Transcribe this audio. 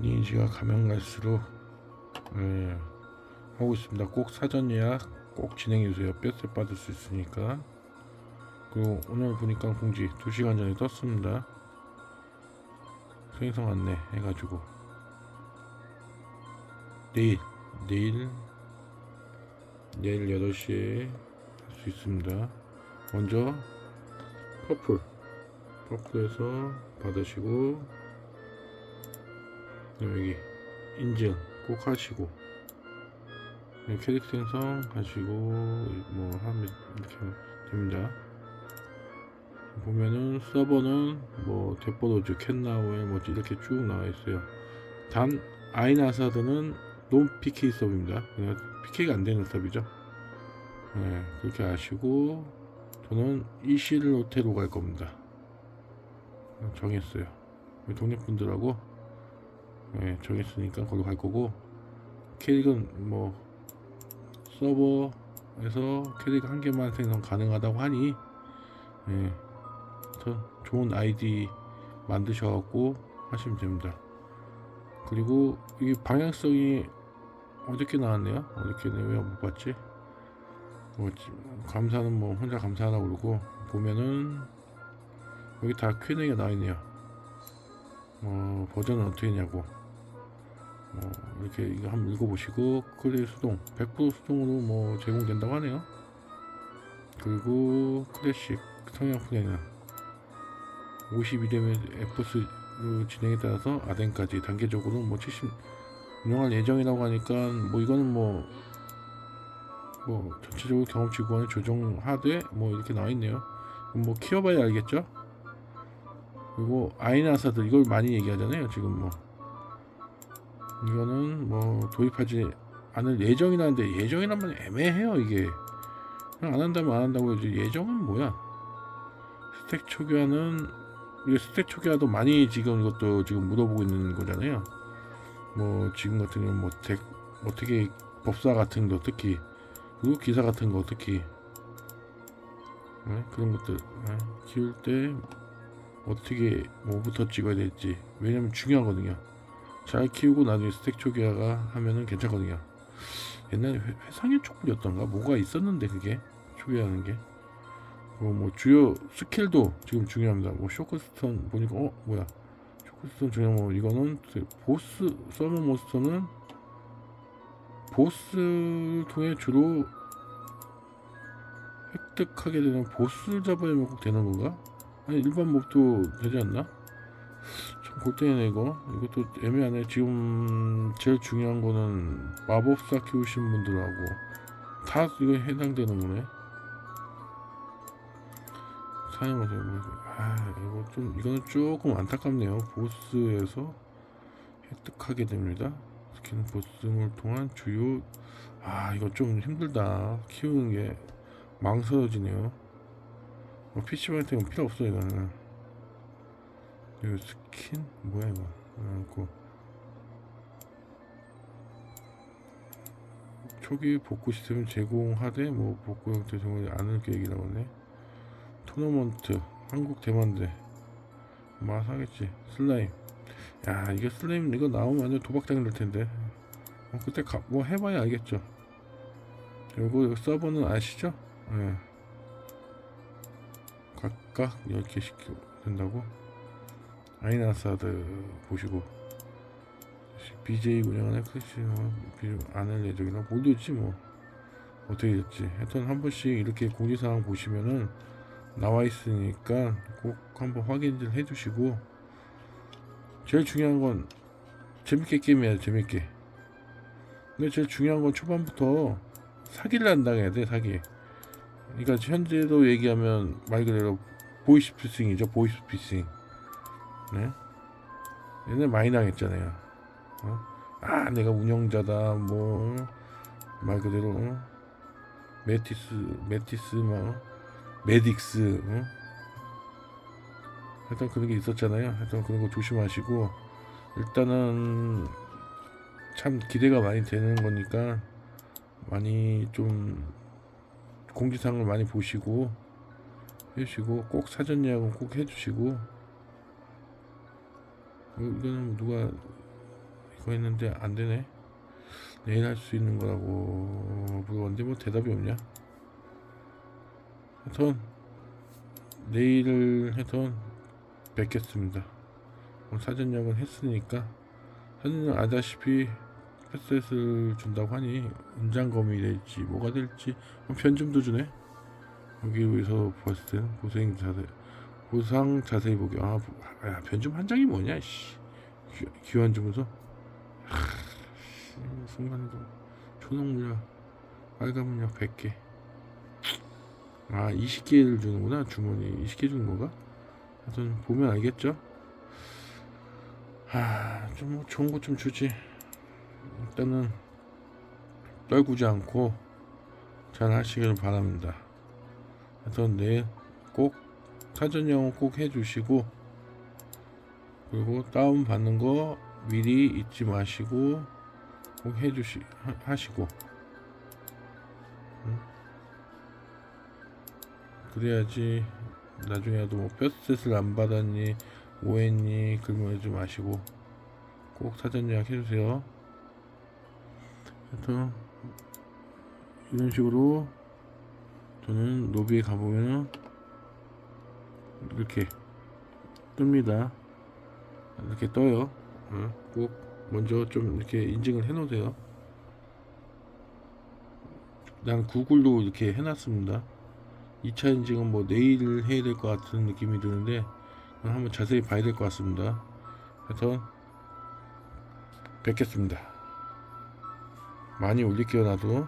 니즈가 가면 갈수록 예, 하고 있습니다. 꼭 사전 예약 꼭 진행해 주세요. 뼈세 받을 수 있으니까. 그리고 오늘 보니까 공지 2시간 전에 떴습니다. 생성 안내 해가지고 내일 내일 내일 8시에 할 수 있습니다. 먼저 퍼플 퍼플에서 받으시고 여기 인증 꼭 하시고 네, 캐릭 생성 하시고 뭐 하면 이렇게 됩니다. 보면은 서버는 뭐 데포로즈 캔나우에 뭐 이렇게 쭉 나와 있어요. 단 아이나사드는 논 PK 서브입니다. PK가 안 되는 서브죠. 네, 그렇게 아시고 저는 이시를 호텔로 갈 겁니다. 정했어요. 동네 분들하고 네, 정했으니까 거기 갈 거고 캐릭은 뭐 서버에서 캐릭 한 개만 생성 가능하다고 하니 예, 저 좋은 아이디 만드셔갖고 하시면 됩니다. 그리고 이 방향성이 어저께 나왔네요. 어저께는 왜 못 봤지? 뭐 지- 감사는 뭐 혼자 감사하다 그러고 보면은 여기 다 Q&A가 나와 있네요. 어, 버전은 어떻게 했냐고. 어, 이렇게 이거 한번 읽어보시고 클레이 수동 100% 수동으로 뭐 제공된다고 하네요. 그리고 클래식 성형 분야는 52렘의 에포스로 진행에 따라서 아덴까지 단계적으로 뭐 70 운영할 예정이라고 하니까 뭐 이거는 뭐뭐 전체적으로 경험치 구간을 조정하되 뭐 이렇게 나와 있네요. 뭐 키워봐야 알겠죠. 그리고 아이나사들 이걸 많이 얘기하잖아요. 지금 뭐 이거는 뭐 도입하지 않을 예정이라는데 예정이란 말 애매해요 이게. 그냥 안 한다면 안 한다고 이제 예정은 뭐야? 스택 초기화는 이게 스택 초기화도 많이 지금 이것도 지금 물어보고 있는 거잖아요. 뭐 지금 같은 경우는 뭐 덱, 어떻게 법사 같은 거 특히 그리고 기사 같은 거 특히. 네? 그런 것들. 네? 키울 때 어떻게 뭐부터 찍어야 될지. 왜냐면 중요하거든요 잘 키우고 나중에 스택 초기화가 하면은 괜찮거든요. 옛날에 회, 회상의 촉불이었던가 뭐가 있었는데 그게 초기화하는 게. 뭐, 뭐 주요 스킬도 지금 중요합니다. 뭐 쇼크스톤 보니까 어 뭐야 쇼크스톤 중요한 뭐 이거는 보스 서머 몬스터는 보스 통해 주로 획득하게 되는 보스를 잡아야만 꼭 되는 건가? 아니 일반 몹도 되지 않나? 참 골때리네 이거. 이것도 애매하네. 지금 제일 중요한 거는 마법사 키우신 분들하고 다 이거 해당되는 거네. 사용하세요. 뭐, 아 이거 좀 이거는 조금 안타깝네요. 보스에서 획득하게 됩니다. 스킨 보스를 통한 주요 아 이거 좀 힘들다. 키우는 게 망설여지네요. 뭐 PC방템은 필요 없어 이거는 이거 스킨? 뭐야 이거? 그리고. 초기 복구 시스템을 제공하되 뭐 복구 형태 제공하지 않을 계획이라고 하네. 토너먼트 한국 대만대. 뭐 사겠지. 슬라임. 야 이게 슬라임 이거 나오면 완전 도박장 될 텐데. 어, 그때 가, 뭐 해봐야 알겠죠. 그리고 서버는 아시죠? 예. 각각 10개씩 된다고 아이나사드 보시고 BJ 운영하는 클래식 안할 예정이라 모르지 뭐. 어떻게 될지. 하여튼 한 번씩 이렇게 공지사항 보시면은 나와 있으니까 꼭 한번 확인을 해주시고 제일 중요한 건 재밌게 게임해야 돼 재밌게. 근데 제일 중요한 건 초반부터 사기를 안 당해야 돼 사기. 그러니까 현재로 얘기하면 말 그대로 보이스피싱이죠 보이스피싱 네? 얘네 많이 당했잖아요. 어? 아, 내가 운영자다, 뭐, 말 그대로, 어? 메티스, 메티스, 뭐, 메딕스, 어? 하여튼 그런 게 있었잖아요. 하여튼 그런 거 조심하시고, 일단은, 참 기대가 많이 되는 거니까, 많이 좀, 공지사항을 많이 보시고, 해주시고, 꼭 사전 예약은 꼭 해주시고, 어, 이거는 누가 그거 했는데 안 되네. 내일 할 수 있는 거라고 물어봤는데 뭐 대답이 없냐? 하여튼 내일을 해서 뵙겠습니다. 뭐 사전 예약은 했으니까 사전 예약 아다시피 패스를 준다고 하니 은장검이 될지 뭐가 될지 뭐 편집도 주네. 여기에서 봤을 때는 보상 자세 보상 자세히 보기. 아 보- 야, 편집 한 장이 뭐냐 씨. 귀- 귀환 주문서? 하, 씨, 순간이동 초능물약 빨간 물약 100개. 아 20개를 주는구나 주머니 20개 주는 건가? 하여튼 보면 알겠죠? 아좀 뭐 좋은 거좀 주지. 일단은 떨구지 않고 잘 하시길 바랍니다. 하여튼 내일 꼭 사전 영어 꼭 해주시고 그리고 다운 받는 거 미리 잊지 마시고 꼭 해주시 하, 하시고 응? 그래야지 나중에도 뭐 뼈셋을 안 받았니 뭐 했니 그러면 하지 마시고 꼭 사전 예약 해주세요 하여튼 이런 식으로 저는 로비에 가보면 이렇게 뜹니다. 이렇게 떠요. 어, 꼭 먼저 좀 이렇게 인증을 해 놓으세요. 난 구글로 이렇게 해놨습니다. 2차 인증은 뭐 내일 해야 될 것 같은 느낌이 드는데 한번 자세히 봐야 될 것 같습니다. 그래서 뵙겠습니다. 많이 올릴게요 나도.